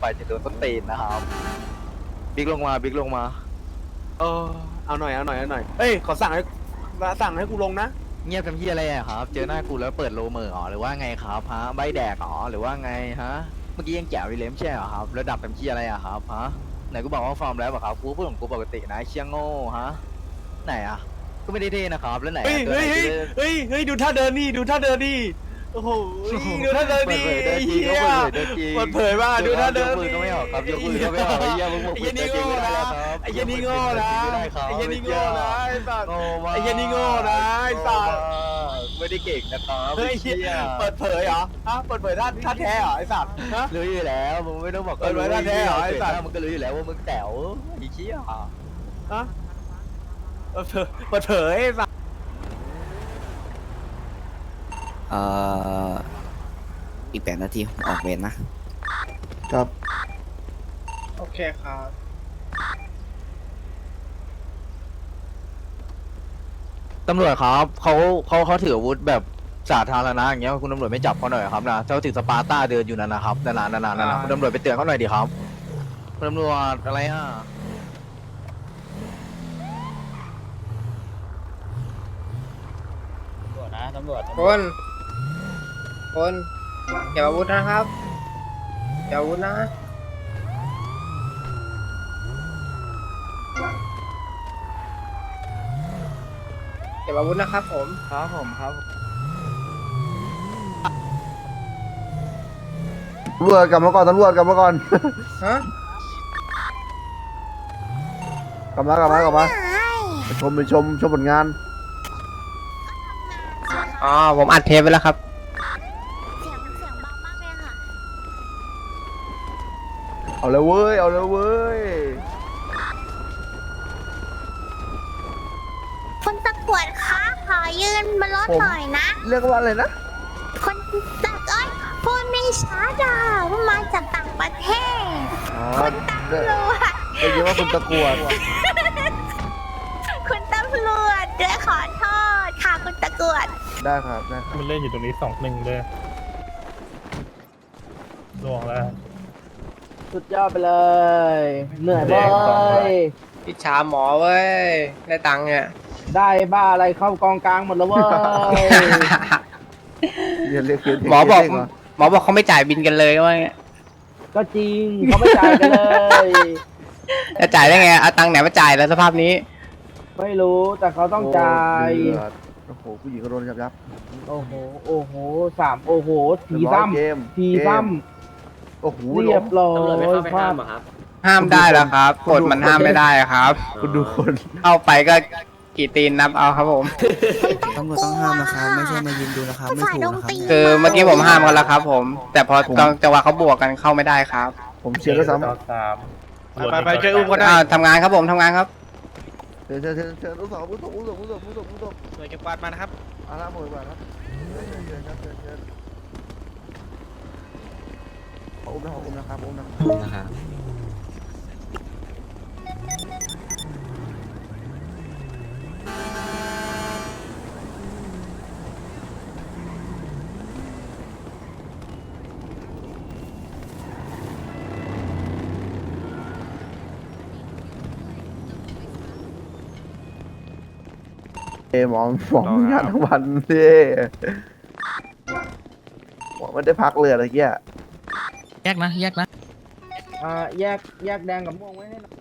ไปจะโดนต้นตีนนะครับ บิ๊กลงมาบิ๊กลงมา เออเอาหน่อยเอาหน่อยเอาหน่อยเอ้ยขอสั่งให้สั่งให้กูลงนะเงียบทำที่อะไรอะครับ เจอหน้ากูแล้วเปิดโลเมอร์อ๋อหรือว่าไงครับฮะใบแดกอ๋อหรือว่าไงฮะ เมื่อกี้ยังแจ๋วอยู่เลยไม่ใช่เหรอครับ แล้วดับทำที่อะไรอะครับฮะไหนกูบอกว่าฟอร์มแล้วอะครับกูพูดของกูปกตินะไอ้เชียงโง่ฮะไหนอะก็ไม่ได้เท่นะครับแล้วไหนเฮ้ยอะตัวเฮ้ยไหนเฮ้ยที่เฮ้ยเฮ้ยดูท่าเดินนี่ดูท่าเดินนี่ โอ้โหดูท่าเดินเปิดนี่เผยเดินจริงก็เปิดเผยเดินจริงเปิดเผยว่าดูท่าเดินยกมือก็ไม่ออกครับยกมือก็ไม่ออกไอ้เหี้ยมึงบอกไอ้เหี้ยนี่โง่นะไอ้เหี้ยนี่โง่นะไม่ได้ครับไอ้เหี้ยนี่โง่นะไอ้สัตว์โง่มากไอ้เหี้ยนี่โง่นะไอ้สัตว์ไม่ได้เก่งนะครับเฮ้ยไอ้เหี้ยเปิดเผยเหรอฮะเปิดเผยท่าท่าแท้เหรอไอ้สัตว์ฮะรู้อยู่แล้วมึงไม่ต้องบอกเออไว้ท่าแท้เหรอไอ้สัตว์มึงก็รู้อยู่แล้วว่ามึงแต๋วไอ้เชี่ยฮะเปิดเผยเปิดเผยไอ้สัตว์ เอ่ออีกแปดนาทีผมออกเวรนะ ครับ โอเคครับ ตำรวจครับเขาเขาเขาถืออาวุธแบบสาธารณะอย่างเงี้ยคุณตำรวจไม่จับเขาหน่อยครับนะเจ้าถือสปาร์ต้าเดินอยู่นั่นนะครับนานๆนานๆนานๆคุณตำรวจไปเตือนเขาหน่อยดิครับคุณตำรวจอะไรอะคน คนเก็บอาวุธนะครับเก็บอาวุธนะเก็บอาวุธนะครับผม ครับผมครับตำรวจกลับมาก่อนตำรวจกลับมาก่อนฮะ กลับมากลับมากลับมาไปชมไปชมชมผลงาน อ๋อ ผมอัดเทปไว้แล้วครับ เสียงมันเสียงเบามากเลยค่ะ เอาเลยเว้ย เอาเลยเว้ย คนตะกรวดคะขอยืนบนรถหน่อยนะ เรียกว่าอะไรนะ คนตะเอ้ยพูดไม่ชัดอะว่ามาจากต่างประเทศ อ๋อคุณตำรได้วจได้ยินว่าคุณตะกรวดคุณตำรวจด้วยขอโทษค่ะคุณตะกรวด ได้ครับได้ครับมันเล่นอยู่ตรงนี้สองหนึ่งเลยลวงแล้ว สุดยอดไปเลย เหนื่อยแดเว้งสองใบยพิชาหมอเว้ย ได้ตังค์เนี่ย ได้บ้าอะไรเข้ากองกลางหมดแล้วเว้ย เรียนเรียกเรียนหมอบอก เรียนเหรหมอบอกเขาไม่จ่ายบินกันเลยว่าไงก็จริงเขาไม่จ่ายกันเลย จะจ่ายได้ไงเอาตังค์ไหนมาจ่ายแล้วสภาพนี้ไม่รู้แต่เขาต้องจ่าย โอ้เดือดโอ้โหผู้หญิงก็โดนยับยับโอ้โห โอ้โหสามโอ้โห ทีเรียบร้อยซ้เกมำทีเกมซ้ โอ้โหำเรียบร้อยพลาดห้ามได้แล้วครับกฎมันห้ามไม่ได้ครับ คุณดูคนเข้าไปก็กี่ตีนนับเอาครับผม ตำรวจต้องห้ามนะครับ ไม่ใช่มายืนดูนะครับ ไม่ฝ่ายถูกดงนะครับตีคือเมื่อกี้ผมห้ามกันแล้วครับ ผม แต่พอตอนจังหวะเขาบวกกันเข้าไม่ได้ครับผมเชียร์ด้วยซ้ำต่อสามไปไปช่วยอุ้มก็ได้อ้าวทำงานครับผมทำงานครับ เชิญเชิญเชิญเชิญลูกสาวผู้ส่งผู้ส่งผู้ส่งผู้ส่งผู้ส่งหน่วยเก็บกวาดมานะครับอาละหมดก่อนครับเชิญเชิญครับเชิญเชิ ญขออุ้มนะขออุ้มนะครับอุ้มนะครับเอ้หมอหมอมีงานทั้งวันดิหมอไม่ได้พักเลยอะไรเงี้ย แยกนะ แยกนะ อ่าแยกแยกแดงกับม่วงไว้ให้หน่อย